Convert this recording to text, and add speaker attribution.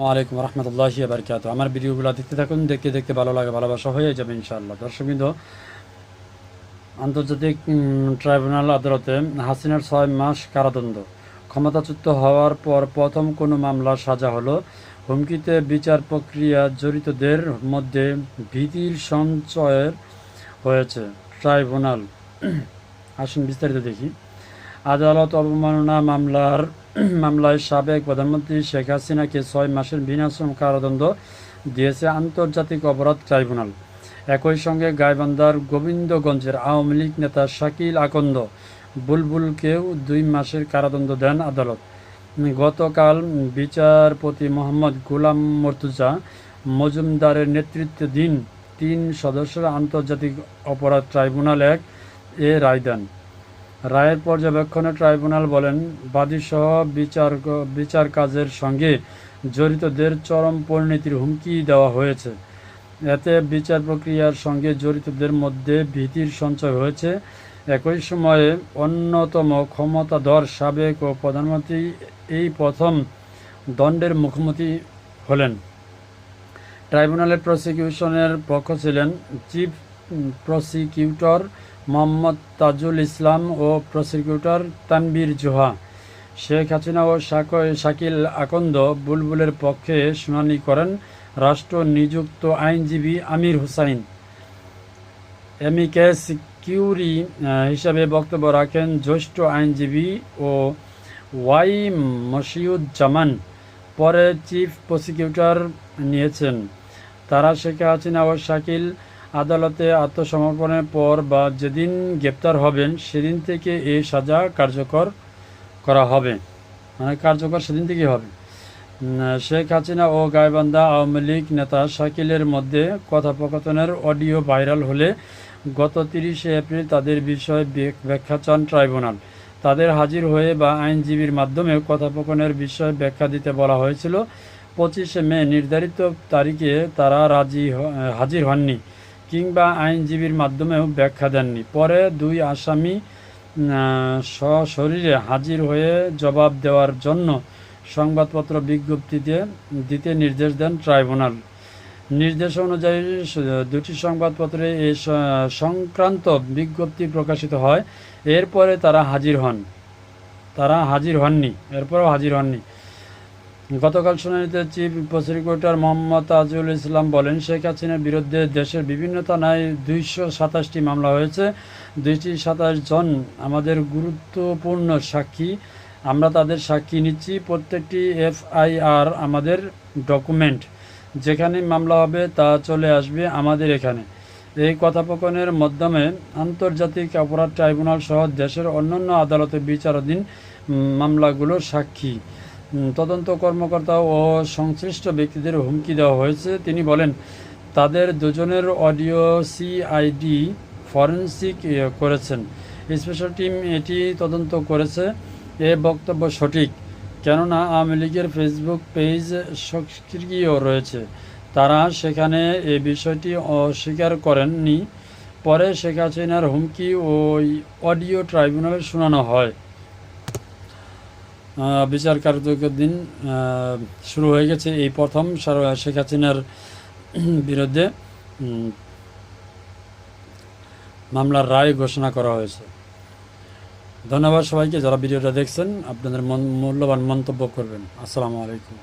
Speaker 1: আসসালামু আলাইকুম রহমতুল্লাহি বারকাত আমার ভিডিওগুলো দেখতে থাকুন, দেখতে দেখতে ভালো লাগে, ভালোবাসা হয়ে যাবে ইনশাআল্লাহ। দর্শকবৃন্দ আন্তর্জাতিক ট্রাইব্যুনাল আদালতে হাসিনার ছয় মাস কারাদণ্ড। ক্ষমতাচ্যুত হওয়ার পর প্রথম কোনো মামলা সাজা হলো। হুমকিতে বিচার প্রক্রিয়া জড়িতদের মধ্যে ভীতির সঞ্চয়ের হয়েছে। ট্রাইব্যুনাল, আসুন বিস্তারিত দেখি। আদালত অবমাননা মামলার মামলায় সাবেক প্রধানমন্ত্রী শেখ হাসিনাকে ছয় মাসের বিনাশ্রম কারাদণ্ড দিয়েছে আন্তর্জাতিক অপরাধ ট্রাইব্যুনাল। একই সঙ্গে গাইবান্ধার গোবিন্দগঞ্জের আওয়ামী লীগ নেতা শাকিল আকন্দ বুলবুলকেও দুই মাসের কারাদণ্ড দেন আদালত। গতকাল বিচারপতি মোহাম্মদ গোলাম মর্তুজা মজুমদারের নেতৃত্বে দিন তিন সদস্যের আন্তর্জাতিক অপরাধ ট্রাইব্যুনাল এক এ রায় দেন। রায়ের পর্যবেক্ষণে ট্রাইব্যুনাল বলেন, বাদীসহ বিচার বিচার কাজের সঙ্গে জড়িতদের চরম পরিণতির হুমকি দেওয়া হয়েছে। এতে বিচার প্রক্রিয়ার সঙ্গে জড়িতদের মধ্যে ভীতির সঞ্চয় হয়েছে। একই সময়ে অন্যতম ক্ষমতাধর সাবেক ও প্রধানমন্ত্রী এই প্রথম দণ্ডের মুখোমুখি হলেন। ট্রাইব্যুনালের প্রসিকিউশনের পক্ষ ছিলেন চিফ প্রসিকিউটর মোহাম্মদ তাজুল ইসলাম ও প্রসিকিউটর তানবীর জোহা, শেখ হাসিনা ও শাকিল আকন্দ বুলবুলের পক্ষে শুনানি করেন রাষ্ট্র নিযুক্ত আইনজীবী আমির হুসাইন। এমিকেস কিউরি হিসাবে বক্তব্য রাখেন জ্যেষ্ঠ আইনজীবী ও ওয়াই মশিউজ্জামান, পরে চিফ প্রসিকিউটর নিয়েছেন। তারা শেখ হাসিনা ও শাকিল আদালতে আত্মসমর্পণের পর বা যেদিন গ্রেপ্তার হবেন, সেদিন থেকে এই সাজা কার্যকর করা হবে। মানে কার্যকর সেদিন থেকেই হবে। শেখ হাসিনা ও গাইবান্ধা আওয়ামী লীগ নেতা শাকিলের মধ্যে কথোপকথনের অডিও ভাইরাল হলে গত তিরিশে এপ্রিল তাদের বিষয়ে ব্যাখ্যা চান ট্রাইব্যুনাল। তাদের হাজির হয়ে বা আইনজীবীর মাধ্যমে কথোপকথনের বিষয়ে ব্যাখ্যা দিতে বলা হয়েছিল। পঁচিশে মে নির্ধারিত তারিখে তারা রাজি হাজির হননি। কিংবা আইনজীবীর মাধ্যমেও ব্যাখ্যা দেননি। পরে দুই আসামি সশরীরে হাজির হয়ে জবাব দেওয়ার জন্য সংবাদপত্র বিজ্ঞপ্তিতে দিতে নির্দেশ দেন ট্রাইব্যুনাল। নির্দেশ অনুযায়ী দুটি সংবাদপত্রে এ সংক্রান্ত বিজ্ঞপ্তি প্রকাশিত হয়। এরপরে তারা হাজির হন। তারা হাজির হননি। এরপরেও হাজির হননি। গতকাল শুনানিতে চিফ প্রসিকিউটর মোহাম্মদ তাজুল ইসলাম বলেন, শেখ হাসিনার বিরুদ্ধে দেশের বিভিন্ন থানায় দুইশো সাতাশটি মামলা হয়েছে। দুইটি সাতাশ জন আমাদের গুরুত্বপূর্ণ সাক্ষী। আমরা তাদের সাক্ষী নিচ্ছি। প্রত্যেকটি এফআইআর আমাদের ডকুমেন্ট। যেখানে মামলা হবে তা চলে আসবে আমাদের এখানে। এই কথোপকথনের মাধ্যমে আন্তর্জাতিক অপরাধ ট্রাইব্যুনাল সহ দেশের অন্যান্য আদালতে বিচারাধীন মামলাগুলোর সাক্ষী। তদন্ত কর্মকর্তা ও সংশ্লিষ্ট ব্যক্তিদের হুমকি দেওয়া হয়েছে। তিনি বলেন, তাদের দুজনের অডিও সিআইডি ফরেন্সিক করেছেন। স্পেশাল টিম এটি তদন্ত করেছে। এ বক্তব্য সঠিক। কেননা, আওয়ামী লীগের ফেসবুক পেজ সক্রিয় রয়েছে। তারা সেখানে এ বিষয়টি অস্বীকার করেননি। পরে শেখ হাসিনার হুমকি ওই অডিও ট্রাইব্যুনালে শোনানো হয়। বিচার কার্যকর দিন শুরু হয়ে গেছে এই প্রথম শেখ হাসিনার বিরুদ্ধে মামলার রায় ঘোষণা করা হয়েছে। ধন্যবাদ সবাইকে, যারা ভিডিওটা দেখছেন, আপনাদের মূল্যবান মন্তব্য করবেন। আসসালামু আলাইকুম।